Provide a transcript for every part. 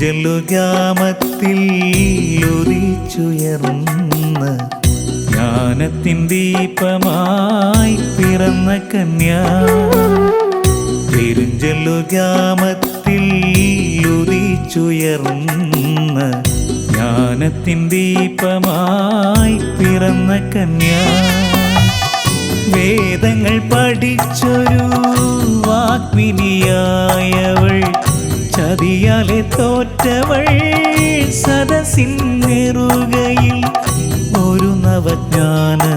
പെരിഞ്ചല്ലു ഒരിച്ചുയർന്ന് ജ്ഞാനത്തിൻ ദീപമായി പിറന്ന കന്യാ. പെരിഞ്ചല്ലു ഗ്രാമത്തിൽ ഉദിച്ചുയർന്ന ജ്ഞാനത്തിൻ ദീപമായി പിറന്ന കന്യാ. വേദങ്ങൾ പഠിച്ചൊരു വാഗ്മിനിയായവൾ ചതിയാലെ തോറ്റവൾ സദസിൻ നെറുകയിൽ ഒരു നവജ്ഞാനത്തിൻ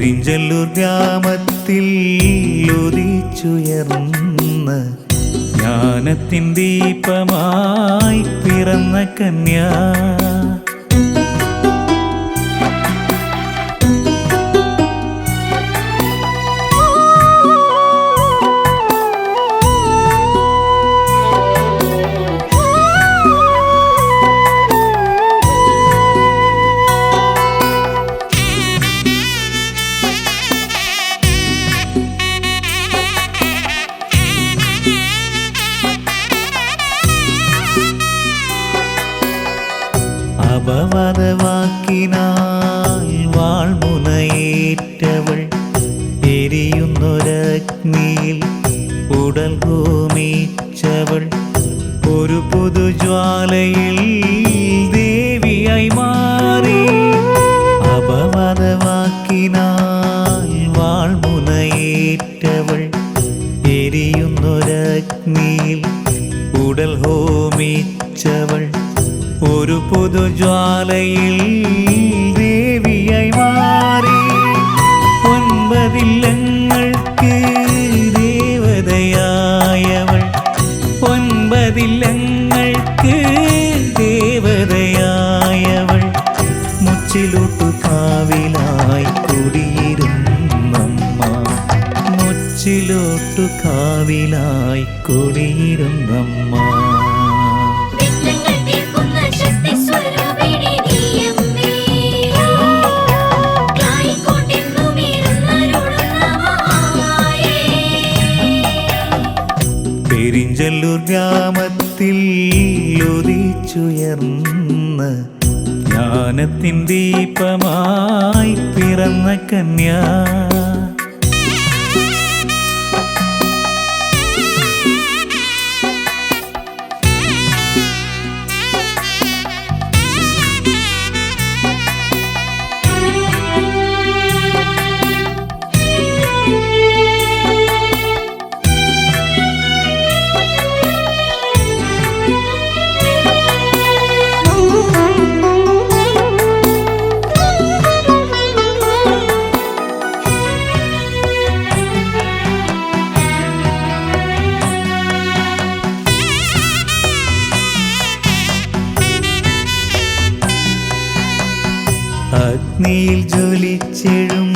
പെരിഞ്ചല്ലൂർ ഗ്രാമത്തിൽ ഉദിച്ചുയർന്ന ജ്ഞാനത്തിൻ ദീപമായി പിറന്ന കന്യ അപവാദവാക്കിനാൽ വാൾമുനയേറ്റവൾ. എരിയുന്നൊരഗ്നിയിൽ ഉടൽ ഹോമിച്ചവൾ. ഒരു പുതുജ്വാലയിൽ ദേവിയായി മാറി. അപവാദവാക്കിനാൽ വാൾമുനയേറ്റവൾ. എരിയുന്നൊരഗ്നിയിൽ ഉടൽ ഹോമിച്ചവൾ. ഒരു പുതുജ്വാലയിൽ ദേവിയായി മാറി. ഒൻപതില്ലങ്ങൾക്ക് ദേവതയായവൾ. ഒൻപതില്ലങ്ങൾക്ക് ദേവതയായവൾ. മുച്ചിലോട്ടു കാവിലായി കുടിയിരുന്നമ്മ. മുച്ചിലോട്ടു കാവിലായി കുടിയിരുന്നമ്മ. പെരിഞ്ചല്ലൂർ ഗ്രാമത്തിൽ ഉദിച്ചുയർന്ന ജ്ഞാനത്തിൻ ദീപമായി പിറന്ന കന്യ. അഗ്നിയിൽ ജ്വലിച്ചെഴും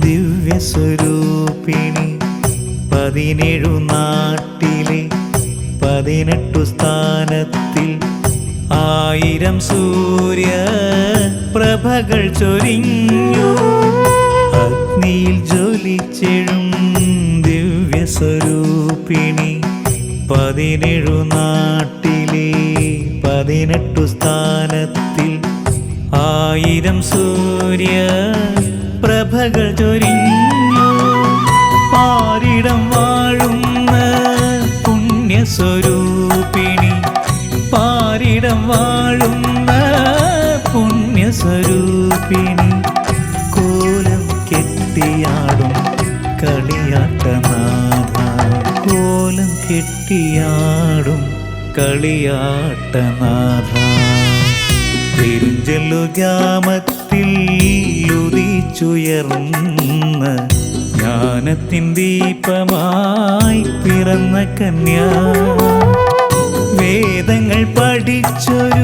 ദിവ്യസ്വരൂപിണി. പതിനേഴു നാട്ടിലെ പതിനെട്ടു സ്ഥാനത്തിൽ ആയിരം സൂര്യ പ്രഭകൾ ചൊരിഞ്ഞു. അഗ്നിയിൽ ജ്വലിച്ചെഴും ദിവ്യസ്വരൂപിണി. പതിനേഴു നാട്ടിലെ പുണ്യസ്വരൂപിണി പാരിടം വാഴുന്ന പുണ്യസ്വരൂപിണി. കോലം കെട്ടിയാടും കളിയാട്ടനാഥ. കോലം കെട്ടിയാടും കളിയാട്ടനാഥ. പെരിഞ്ചല്ലു ഗ്രാമത്തിൽ ഉദിച്ചുയർന്ന ജ്ഞാനത്തിൻ ദീപമായി പിറന്ന കന്യ. വേദങ്ങൾ പഠിച്ചൊരു